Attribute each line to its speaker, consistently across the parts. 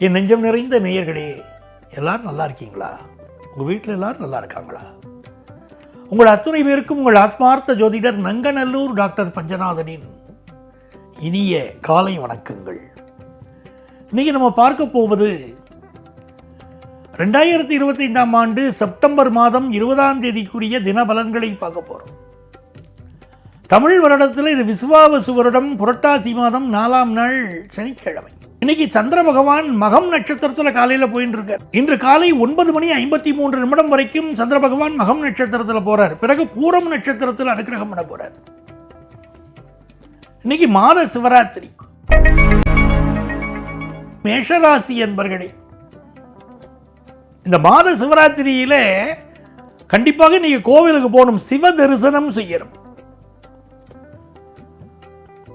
Speaker 1: என் நெஞ்சம் நிறைந்த நேயர்களே எல்லாரும் நல்லா இருக்கீங்களா? உங்கள் வீட்டில் எல்லாரும் நல்லா இருக்காங்களா? உங்கள் அத்துணை பேருக்கும் உங்கள் ஆத்மார்த்த ஜோதிடர் நங்கநல்லூர் டாக்டர் பஞ்சநாதனின் இனிய காலை வணக்கங்கள். இன்றைக்கி நம்ம பார்க்க போவது ரெண்டாயிரத்தி இருபத்தைந்தாம் ஆண்டு செப்டம்பர் மாதம் இருபதாம் தேதிக்குரிய தினபலன்களை பார்க்க போகிறோம் தமிழ் வருடத்தில் இது விசுவாவசு வருடம் புரட்டாசி மாதம் நாலாம் நாள் சனிக்கிழமை. இன்னைக்கு சந்திர பகவான் மகம் நட்சத்திரத்தில் காலையில் போயிட்டு இருக்கார் இன்று காலை ஒன்பது மணி ஐம்பத்தி மூன்று நிமிடம் வரைக்கும் சந்திர பகவான் மகம் நட்சத்திரத்தில் போறார். பிறகு பூரம் நட்சத்திரத்தில் அனுகிரகம் பண்ண போறார். இன்னைக்கு மாத சிவராத்திரி. மேஷராசி என்பர்களே இந்த மாத சிவராத்திரியில கண்டிப்பாக நீங்க கோவிலுக்கு போகணும். சிவ தரிசனம் செய்யணும்.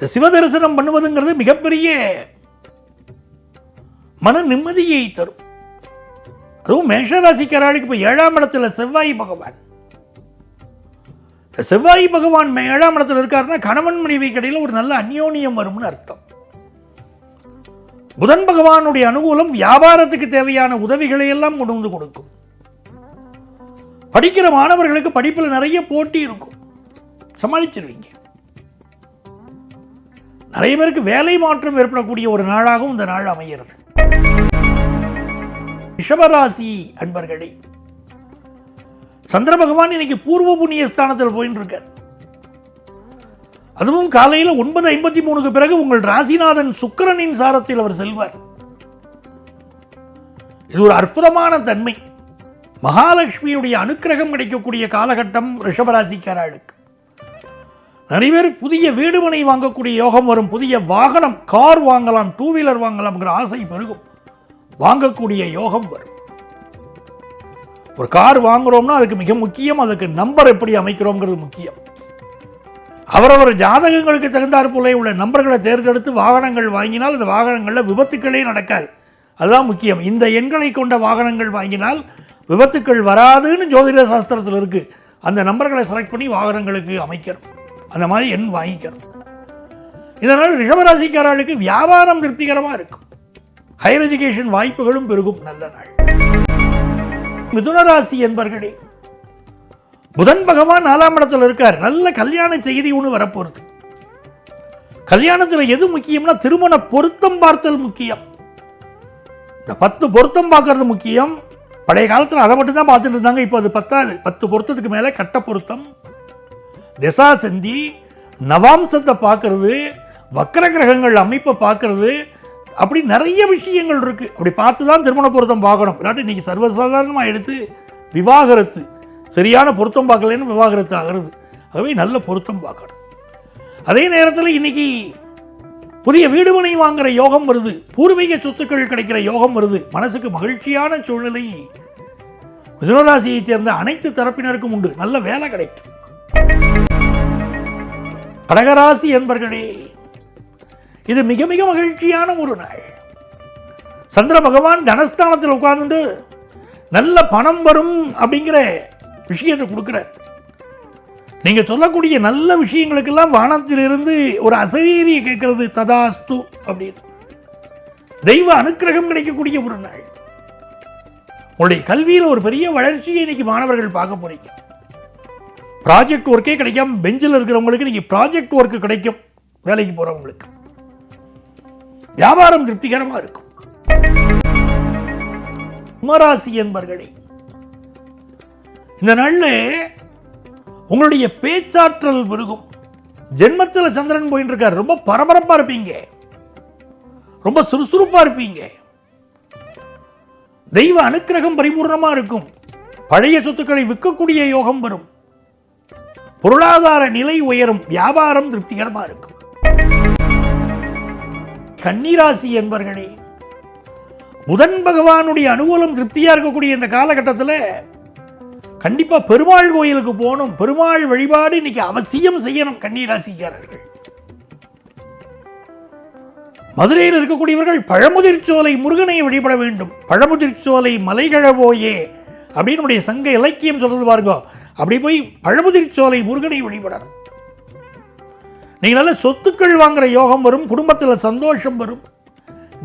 Speaker 1: இந்த சிவ தரிசனம் பண்ணுவதுங்கிறது மிகப்பெரிய மன நிம்மதியை தரும். அதுவும் மேஷராசிக்காராளுக்கு இப்போ ஏழாம் இடத்துல செவ்வாய் பகவான். செவ்வாய் பகவான் மே- ஏழாம் இடத்துல இருக்காருன்னா கணவன் மனைவி கடையில் ஒரு நல்ல அந்யோன்யம் வரும்னு அர்த்தம். புதன் பகவானுடைய அனுகூலம் வியாபாரத்துக்கு தேவையான உதவிகளை எல்லாம் கொண்டு வந்து கொடுக்கும். படிக்கிற மாணவர்களுக்கு படிப்பில் நிறைய போட்டி இருக்கும். சமாளிச்சிருவீங்க. நிறைய பேருக்கு வேலை மாற்றம் ஏற்படக்கூடிய ஒரு நாளாகவும் இந்த நாள் அமைகிறது. ரிஷபராசி அன்பர்களே சந்திர பகவான் இன்னைக்கு பூர்வ புண்ணிய ஸ்தானத்தில் போயின்னு இருக்கார் அதுவும் காலையில் ஒன்பது ஐம்பத்தி மூணுக்கு பிறகு உங்கள் ராசிநாதன் சுக்கிரனின் சாரத்தில் அவர் செல்வார். இது ஒரு அற்புதமான தன்மை. மகாலட்சுமியுடைய அனுக்கிரகம் கிடைக்கக்கூடிய காலகட்டம் ரிஷபராசிக்காராளுக்கு நிறைய பேர் புதிய வீடுமனை வாங்கக்கூடிய யோகம் வரும். புதிய வாகனம் கார் வாங்கலாம் டூ வீலர் வாங்கலாம்ங்கிற ஆசை பெருகும். வாங்கக்கூடிய யோகம் வரும். ஒரு கார் வாங்குறோம்னா அதுக்கு மிக முக்கியம். அதுக்கு நம்பர் எப்படி அமைக்கிறோங்கிறது முக்கியம். அவரவர் ஜாதகங்களுக்கு தகுந்தாற் போல உள்ள நம்பர்களை தேர்ந்தெடுத்து வாகனங்கள் வாங்கினால் அந்த வாகனங்களில் விபத்துக்களே நடக்காது. அதுதான் முக்கியம். இந்த எண்களை கொண்ட வாகனங்கள் வாங்கினால் விபத்துக்கள் வராதுன்னு ஜோதிட சாஸ்திரத்தில் இருக்கு. அந்த நம்பர்களை செலக்ட் பண்ணி வாகனங்களுக்கு அமைக்கிறோம் அந்த மாதிரி எண் வாங்கிக்கிறது இதனால் ரிஷபராசிக்காரர்களுக்கு வியாபாரம் திருப்திகரமாக இருக்கும். ஹையர் எஜுகேஷன் வாய்ப்புகளும் பெருகும் நல்ல நாள். மிதுனராசி என்பர்களே புதன் பகவான் நாலாம் இடத்துல இருக்கார். நல்ல கல்யாண செய்தி ஒன்று வரப்போகிறது கல்யாணத்தில் எது முக்கியம்னா திருமண பொருத்தம் பார்த்தல் முக்கியம். இந்த பத்து பொருத்தம் பார்க்கறது முக்கியம். பழைய காலத்தில் அதை மட்டும் தான் பார்த்துட்டு இருந்தாங்க இப்போ அது பத்தாது பத்து பொருத்தத்துக்கு மேலே கட்ட பொருத்தம். திசா செந்தி நவாம்சத்தை பார்க்கறது வக்கர கிரகங்கள் அமைப்பை பார்க்கறது அப்படி நிறைய விஷயங்கள் இருக்கு. அப்படி பார்த்து தான் திருமண பொருத்தம் பார்க்கணும். இல்லாட்டி இன்னைக்கு சர்வசாதாரணமாக எடுத்து விவாகரத்து சரியான பொருத்தம் பார்க்கலன்னு விவாகரத்து ஆகிறது. ஆகவே நல்ல பொருத்தம் பார்க்கணும். அதே நேரத்தில் இன்னைக்கு புதிய வீடுமனை வாங்குகிற வாங்குற யோகம் வருது. பூர்வீக சொத்துக்கள் கிடைக்கிற யோகம் வருது. மனசுக்கு மகிழ்ச்சியான சூழ்நிலை. மிதுனராசியைச் சேர்ந்த அனைத்து தரப்பினருக்கும் உண்டு. நல்ல வேலை கிடைக்கும். கடகராசி என்பர்களே இது மிக மிக மகிழ்ச்சியான ஒரு நாள். சந்திர பகவான் தனஸ்தானத்தில் உட்கார்ந்து நல்ல பணம் வரும் அப்படிங்கிற விஷயத்தை கொடுக்குறார். நீங்க சொல்லக்கூடிய நல்ல விஷயங்களுக்கெல்லாம் வானத்திலிருந்து ஒரு அசரீரியை கேட்கறது ததாஸ்து அப்படின்னு. தெய்வ அனுக்கிரகம் கிடைக்கக்கூடிய ஒரு நாள். உங்களுடைய கல்வியில் ஒரு பெரிய வளர்ச்சியை இன்னைக்கு மாணவர்கள் பார்க்க போறீங்க. ப்ராஜெக்ட் ஒர்க்கே கிடைக்காம பெஞ்சில் இருக்கிறவங்களுக்கு இன்றைக்கி ப்ராஜெக்ட் ஒர்க் கிடைக்கும். வேலைக்கு போறவங்களுக்கு. வியாபாரம் திருப்திகரமா இருக்கும். கும்பராசி என்பர்களே இந்த நாள்ல உங்களுடைய பேச்சாற்றல் விருகும். ஜென்மத்தில் சந்திரன் போயின்னு இருக்கார் ரொம்ப பரபரப்பா இருப்பீங்க. ரொம்ப சுறுசுறுப்பா இருப்பீங்க. தெய்வ அனுக்கிரகம் பரிபூர்ணமா இருக்கும். பழைய சொத்துக்களை விற்கக்கூடிய யோகம் வரும். பொருளாதார நிலை உயரும் வியாபாரம் திருப்திகரமா இருக்கும். கன்னிராசி என்பர்களே புதன் பகவானுடைய அனுகூலம் திருப்தியா இருக்கக்கூடிய இந்த காலகட்டத்தில் கண்டிப்பா பெருமாள் கோயிலுக்கு போகணும் பெருமாள் வழிபாடு இன்னைக்கு அவசியம் செய்யணும் கன்னிராசிக்காரர்கள். மதுரையில் இருக்கக்கூடியவர்கள் பழமுதிர்ச்சோலை முருகனை வழிபட வேண்டும். பழமுதிர்ச்சோலை மலைகழவோயே அப்படின்னு நம்முடைய சங்க இலக்கியம் சொல்றது பாருங்க. அப்படி போய் பழமுதிர்ச்சோலை முருகனை வழிபடணும் நீங்கள் நல்ல சொத்துக்கள் வாங்குற யோகம் வரும் குடும்பத்தில் சந்தோஷம் வரும்.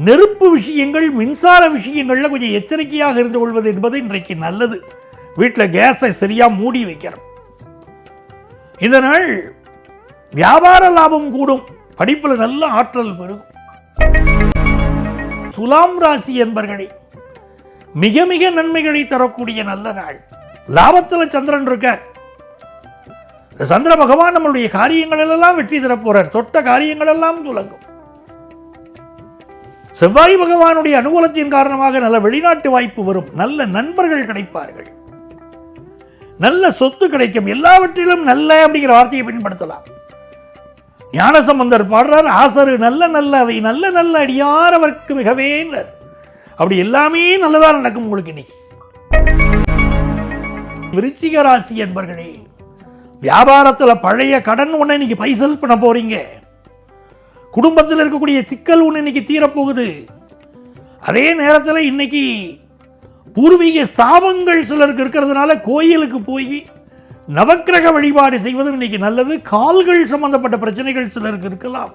Speaker 1: நெருப்பு விஷயங்கள் மின்சார விஷயங்களில் கொஞ்சம் எச்சரிக்கையாக இருந்து கொள்வது என்பது இன்றைக்கு நல்லது. வீட்டில் கேஸை சரியாக மூடி வைக்கிறோம் இந்த நாள் வியாபார லாபம் கூடும் படிப்பில் நல்ல ஆற்றல் பெருகும். துலாம் ராசி என்பர்களே மிக மிக நன்மைகளை தரக்கூடிய நல்ல நாள். லாபத்தில் சந்திரன் இருக்கார். சந்திர பகவான் நம்மளுடைய காரியங்கள் எல்லாம் வெற்றி தரப் போறார். தொட்ட காரியங்கள் எல்லாம் துலங்கும். செவ்வாய் பகவானுடைய அனுகூலத்தின் காரணமாக நல்ல வெளிநாட்டு வாய்ப்பு வரும். நல்ல நண்பர்கள் கிடைப்பார்கள். நல்ல சொத்து கிடைக்கும். எல்லாவற்றிலும் நல்ல அப்படிங்கிற வார்த்தையை பயன்படுத்தலாம் ஞானசம்பந்தர் பாடுறார் ஆசரு நல்ல நல்ல அவை நல்ல நல்ல அடியாரவர்க்கு மிகவே நல்லது. அப்படி எல்லாமே நல்லதா நடக்கும் உங்களுக்கு இன்னைக்கு. விருச்சிக ராசி என்பர்களே வியாபாரத்துல பழைய கடன் ஒண்ணு இன்னைக்கு பைசல் பண்ண போறீங்க. குடும்பத்தில் இருக்கக்கூடிய சிக்கல் ஒன்று இன்னைக்கு தீரப்போகுது. அதே நேரத்தில் இன்னைக்கு பூர்வீக சாபங்கள் சிலருக்கு இருக்கிறதுனால கோயிலுக்கு போய் நவக்கிரக வழிபாடு செய்வதும் இன்னைக்கு நல்லது. கால்கள் சம்பந்தப்பட்ட பிரச்சனைகள் சிலருக்கு இருக்கலாம்.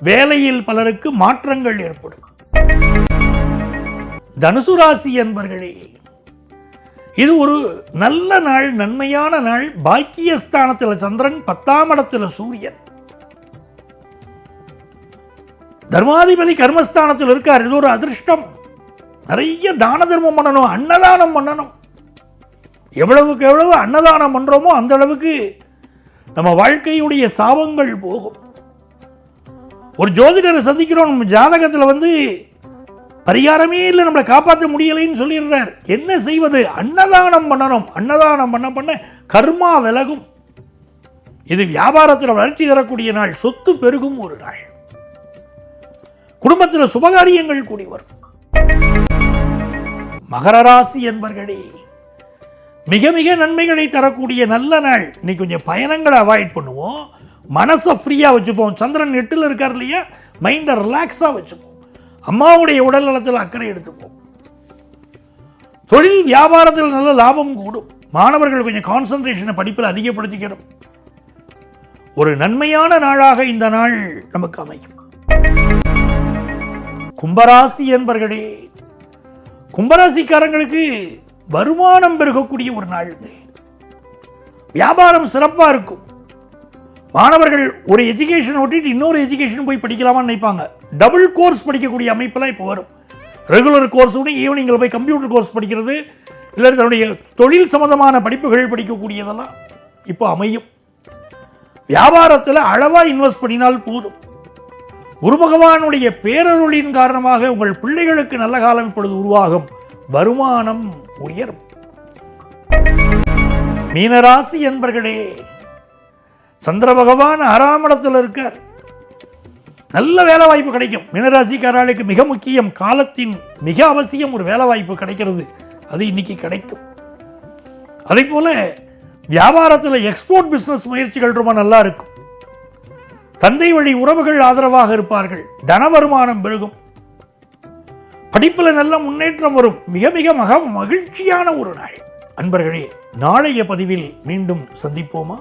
Speaker 1: வேலையில் பலருக்கு மாற்றங்கள் ஏற்படும். தனுசு ராசி என்பர்களே இது ஒரு நல்ல நாள் நன்மையான நாள். பாக்கியஸ்தானத்தில் சந்திரன் பத்தாம் இடத்தில் சூரியன். தர்மாதிபதி கர்மஸ்தானத்தில் இருக்கார். இது ஒரு அதிர்ஷ்டம். நிறைய தான தர்மம் பண்ணணும் அன்னதானம் பண்ணணும். எவ்வளவுக்கு எவ்வளவு அன்னதானம் பண்ணுறோமோ அந்த அளவுக்கு நம்ம வாழ்க்கையுடைய சாபங்கள் போகும். ஒரு ஜோதிடரை சந்திக்கிறோம். நம்ம ஜாதகத்தில் வந்து பரிகாரமே இல்லை நம்மளை காப்பாற்ற முடியலைன்னு சொல்லிடுறார். என்ன செய்வது? அன்னதானம் பண்ணணும். அன்னதானம் பண்ண பண்ண கர்மா விலகும். இது வியாபாரத்தில் வளர்ச்சி தரக்கூடிய நாள். சொத்து பெருகும் ஒரு நாள். குடும்பத்தில் சுபகாரியங்கள் கூடி வரும். மகர ராசி என்பர்களே மிக மிக நன்மைகளை தரக்கூடிய நல்ல நாள். இன்னைக்கு கொஞ்சம் பயணங்களை அவாய்ட் பண்ணுவோம். மனசை ஃப்ரீயாக வச்சுப்போம். சந்திரன் எட்டில் இருக்கார் இல்லையா? மைண்டை ரிலாக்ஸாக வச்சுப்போம். அம்மாவுடைய உடல் நலத்தில் அக்கறை எடுத்துப்போம் தொழில் வியாபாரத்தில் நல்ல லாபம் கூடும். மாணவர்கள் கொஞ்சம் கான்சன்ட்ரேஷனை படிப்பில் அதிகப்படுத்திக்கிறோம் ஒரு நன்மையான நாளாக இந்த நாள் நமக்கு அமையும். கும்பராசி என்பர்களே கும்பராசிக்காரங்களுக்கு வருமானம் பெருகக்கூடிய ஒரு நாள் வியாபாரம் சிறப்பா இருக்கும். மாணவர்கள் ஒரு எஜுகேஷன் விட்டுட்டு இன்னொரு எஜுகேஷன் போய் படிக்கலாமான்னு நினைப்பாங்க. டபுள் கோர்ஸ் படிக்கக்கூடிய அமைப்பெல்லாம் இப்போ வரும். ரெகுலர் கோர்ஸ் விட ஈவினிங்கில் போய் கம்ப்யூட்டர் கோர்ஸ் படிக்கிறது இல்லை தன்னுடைய தொழில் சம்பந்தமான படிப்புகள் படிக்கக்கூடியதெல்லாம் இப்போ அமையும். வியாபாரத்தில் அளவாக இன்வெஸ்ட் பண்ணினால் போதும். குரு பகவானுடைய பேரருளின் காரணமாக உங்கள் பிள்ளைகளுக்கு நல்ல காலம் இப்பொழுது உருவாகும். வருமானம் உயரும். மீனராசி என்பர்களே சந்திர பகவான் ஆறாம் இருக்கார். நல்ல வேலை வாய்ப்பு கிடைக்கும். மீனராசிக்காரர்களுக்கு மிக முக்கியம் காலத்தின் மிக அவசியம் ஒரு வேலை வாய்ப்பு கிடைக்கிறது. அது இன்னைக்கு கிடைக்கும். அதே போல வியாபாரத்தில் எக்ஸ்போர்ட் பிஸ்னஸ் முயற்சிகள் ரொம்ப நல்லா இருக்கும். தந்தை வழி உறவுகள் ஆதரவாக இருப்பார்கள். தன வருமானம் பெருகும். படிப்பில் நல்ல முன்னேற்றம் வரும். மிக மிக மக மகிழ்ச்சியான ஒரு நாள். அன்பர்களே நாளைய பதிவில் மீண்டும் சந்திப்போமா?